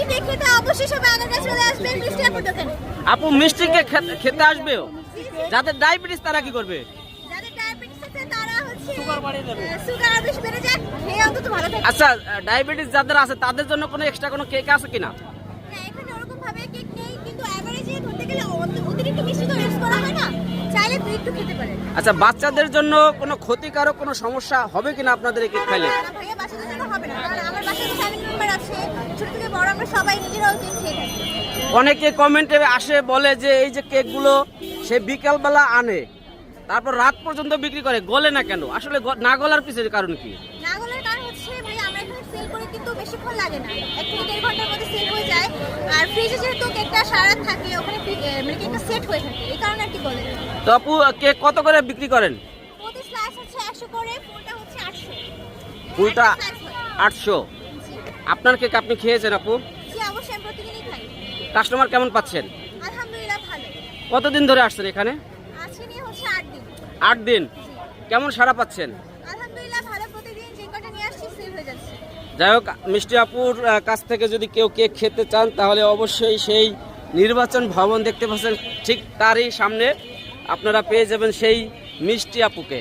খেতে অবশ্যই সবাই আমার কাছে চলে আসবেন মিষ্টি আপুর দোকানে। আপু মিষ্টি কেক খেতে- আসবে? যাদের ডায়াবেটিস তারা কি করবে? যাদের ডায়াবেটিস আছে তারা হচ্ছে সুগার আর বেশি বেড়ে যায়। খেয়ে অন্তত ভালো থাকে আচ্ছা ডায়াবেটিস যাদের আছে তাদের জন্য কোনো এক্সট্রা কোনো কেক আছে কিনা? না এখানে ওরকম ভাবে কেক নেই কিন্তু অ্যাভারেজে আচ্ছা বাচ্চাদের জন্য কোনো ক্ষতিকারক কোনো সমস্যা হবে কিনা আপনাদের এই কেক খাইলে অনেকে কমেন্টে আসে বলে যে এই যে কেকগুলো সে বিকালবেলা আনে তারপর রাত পর্যন্ত বিক্রি করে গলে না কেন? আসলে না গলার পিছের কারণ কি? নাগলের কারণ হচ্ছে ভাই আমরা এখানে সেল করে কিন্তু বেশিক্ষণ লাগে না। এক থেকে দেড় ঘণ্টার মধ্যে সেল হয়ে যায়। আর ফ্রিজে যেহেতু কেকটা সারা থাকে তো আপু কেক কত করে বিক্রি করেন? ফুলটা আটশো। আপনার কেক আপনি খেয়েছেন আপু? কাস্টমার কেমন পাচ্ছেন? কতদিন ধরে আসছেন এখানে? আট দিন। কেমন সারা পাচ্ছেন? যাই হোক মিষ্টি আপুর কাছ থেকে যদি কেউ কেক খেতে চান তাহলে অবশ্যই সেই নির্বাচন ভবন দেখতে পাচ্ছেন ঠিক তারই সামনে। আপনারা পেয়ে যাবেন সেই মিষ্টি আপুকে।